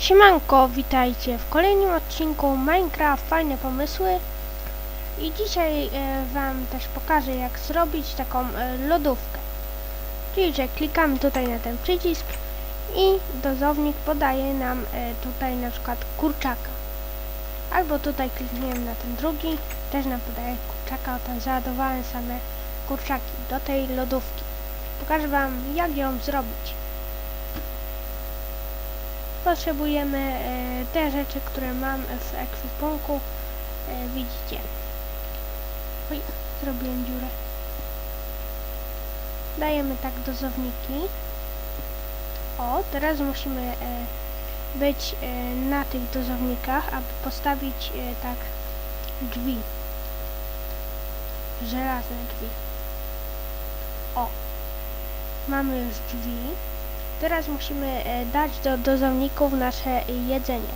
Siemanko, witajcie w kolejnym odcinku Minecraft Fajne Pomysły i dzisiaj e, Wam też pokażę jak zrobić taką e, lodówkę. Czyli, że klikamy tutaj na ten przycisk i dozownik podaje nam e, tutaj na przykład kurczaka. Albo tutaj klikniemy na ten drugi, też nam podaje kurczaka, tam załadowałem same kurczaki do tej lodówki. Pokażę Wam jak ją zrobić potrzebujemy e, te rzeczy, które mam w ekwipunku. E, widzicie. Oj, zrobiłem dziurę. Dajemy tak dozowniki. O, teraz musimy e, być na tych dozownikach, aby postawić tak drzwi. Żelazne drzwi. O, mamy już drzwi. Teraz musimy e, dać do dozowników nasze jedzenie.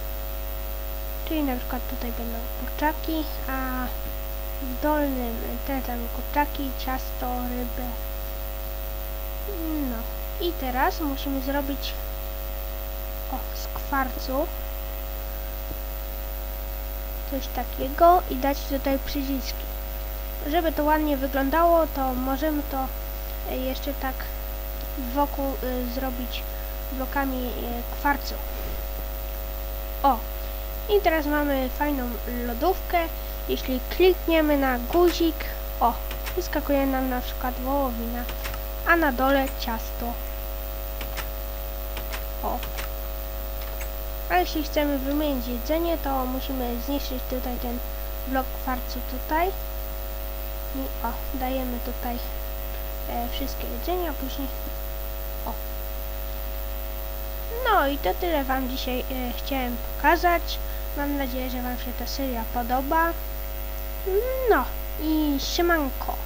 Czyli na przykład tutaj będą kurczaki, a w dolnym e, też damy kurczaki, ciasto, rybę. No i teraz musimy zrobić o, z kwarcu coś takiego i dać tutaj przyciski. Żeby to ładnie wyglądało, to możemy to e, jeszcze tak wokół y, zrobić blokami y, kwarcu. O! I teraz mamy fajną lodówkę. Jeśli klikniemy na guzik, o, wyskakuje nam na przykład wołowina, a na dole ciasto. O. A jeśli chcemy wymienić jedzenie, to musimy zniszczyć tutaj ten blok kwarcu tutaj. I o, dajemy tutaj e, wszystkie jedzenia, a później o. No i to tyle Wam dzisiaj e, chciałem pokazać. Mam nadzieję, że Wam się ta seria podoba. No i siemanko.